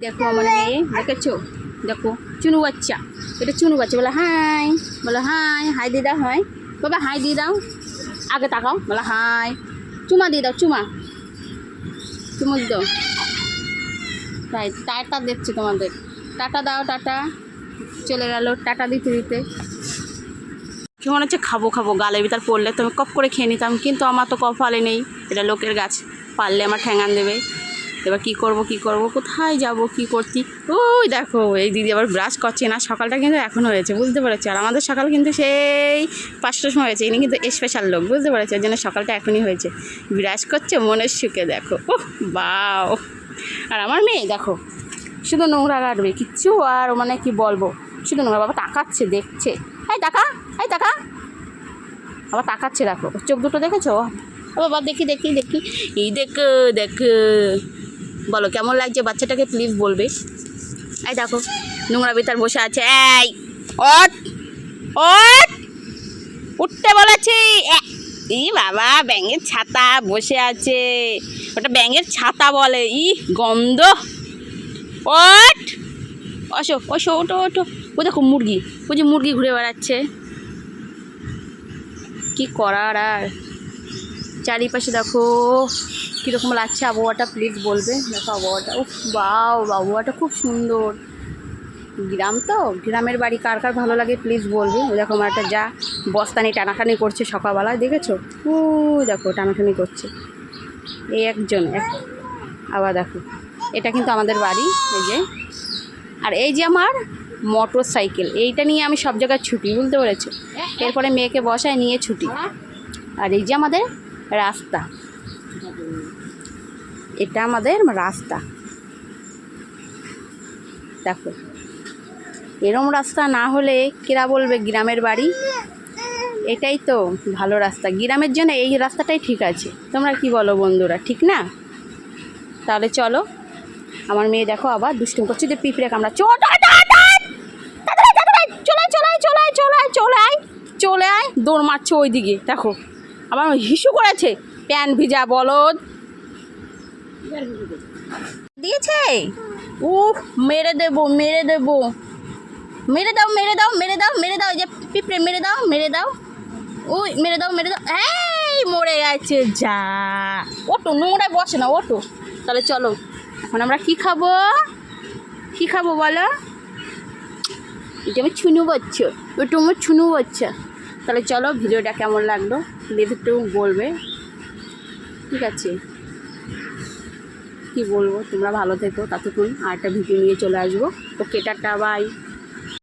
দেখো আমার মেয়ে, দেখেছ? দেখো, চুনু বাচ্চা। এটা চুনু বাচ্চা। বলে, হাই। বলে, হাই। হাই দিয়ে দাও হাই বাবা, হাই দিয়ে দাও আগে তাকাও। বলে, হাই। চুমা দিয়ে দাও, চুমা। চুমু দিয়ে দাও। তাই, টাটা দেখছি তোমাদের। টাটা দাও, টাটা। চলে গেল। টাটা দিতে দিতে। কি মনে হচ্ছে? খাব খাব। গালে ভিতর পড়লে তো আমি কপ করে খেয়ে নিতাম, কিন্তু আমার তো কপালে নেই। এটা লোকের গাছ। পারলে আমার ঠ্যাঙান দেবে। এবার কি করব কি করব, কোথায় যাব, কি করছি? ওই দেখো, এই দিদি আবার ব্রাশ করছে না, সকালটা কিন্তু এখন হয়েছে, বুঝতে পেরেছি? আর আমাদের সকাল কিন্তু সেই পাঁচটার সময় হয়েছে, ইনি কিন্তু স্পেশাল লোক, বুঝতে পেরেছে? ওই জন্য সকালটা এখনই হয়েছে। ব্রাশ করছে, মনের সুখে দেখো। ও বাও। আর আমার মেয়ে, দেখো, শুধু নোংরা কাটবে কিচ্ছু আর মানে কি বলব? শুধু নোংরা, বাবা তাকাচ্ছে, দেখছে। এই টাকা এই টাকা আবার তাকাচ্ছে, দেখো, চোখ দুটো দেখেছ? বাবা, দেখি দেখি দেখি। এই দেখো দেখো। বলো, কেমন লাগছে বাচ্চাটাকে প্লিজ বলবে। এই দেখো, নোংরা ভিতর বসে আছে, এই ওট ওট উঠতে বলেছি ই বাবা, ব্যাঙের ছাতা বসে আছে, ওটা ব্যাঙের ছাতা বলে, ই গন্ধ ওট অশো অশো ওটো ওটো ও দেখো মুরগি, ওই যে মুরগি ঘুরে বেড়াচ্ছে, কি করার আর? চারিপাশে দেখো, কীরকম লাগছে আবহাওয়াটা প্লিজ বলবে। দেখো আবহাওয়াটা ও বাও, আবহাওয়াটা খুব সুন্দর। গ্রাম তো, গ্রামের বাড়ি কার কার ভালো লাগে প্লিজ বলবে। দেখো আমার একটা যা বস্তানি টানাটানি করছে সকালবেলায়, দেখেছ? ও দেখো, টানাটানি করছে। এই একজন, এক, আবার দেখো, এটা কিন্তু আমাদের বাড়ি, এই যে। আর এই যে আমার মোটর সাইকেল, এইটা নিয়ে আমি সব জায়গায় ছুটি, বুঝতে পেরেছ? এরপরে মেয়েকে বসায়, নিয়ে ছুটি। আর এই যে আমাদের রাস্তা। এটা আমাদের রাস্তা। দেখো। এরম রাস্তা না হলে কেরা বলবে গ্রামের বাড়ি? এটাই তো ভালো রাস্তা। গ্রামের জন্য এই রাস্তাটাই ঠিক আছে। তোমরা কি বলো বন্ধুরা, ঠিক না? তাহলে চলো। আমার মেয়ে দেখো আবার দুষ্টুম করছে। যে পিঁপড়ে কামড়া চো চলে চলে চলে চলে চলে আয় চলে আয়। দৌড় মারছে ওই দিকে দেখো। আবার হিসু করেছে। প্যান ভিজা বলদ। দিয়েছে? উফ, মেরে দেবো মেরে দেবো। মেরে দাও মেরে দাও মেরে দাও মেরে দাও যে পিঁপড়ে, মেরে দাও মেরে দাও। ওই মেরে দাও মেরে দাও। এই, মরে গেছে যা। ওটো, নোংরায় বসে না, ওটো। তাহলে চলো, এখন আমরা কি খাব? কি খাব বলো? এটা আমার ছুনু বাচ্চা ওটা আমার ছুনু বাচ্চা। তাহলে চলো ভিডিওটা কেমন লাগল? দেখে একটু বলবে। ঠিক আছে। কি বলব? তোমরা ভালো থেকো, ততক্ষণ আর একটা ভিডিও নিয়ে চলে আসব। Okay, tata, bye.